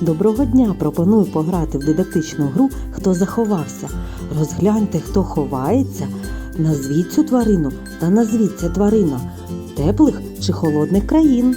Доброго дня! Пропоную пограти в дидактичну гру Хто заховався. Розгляньте, хто ховається. Назвіть цю тварину та назвіть тварина теплих чи холодних країн.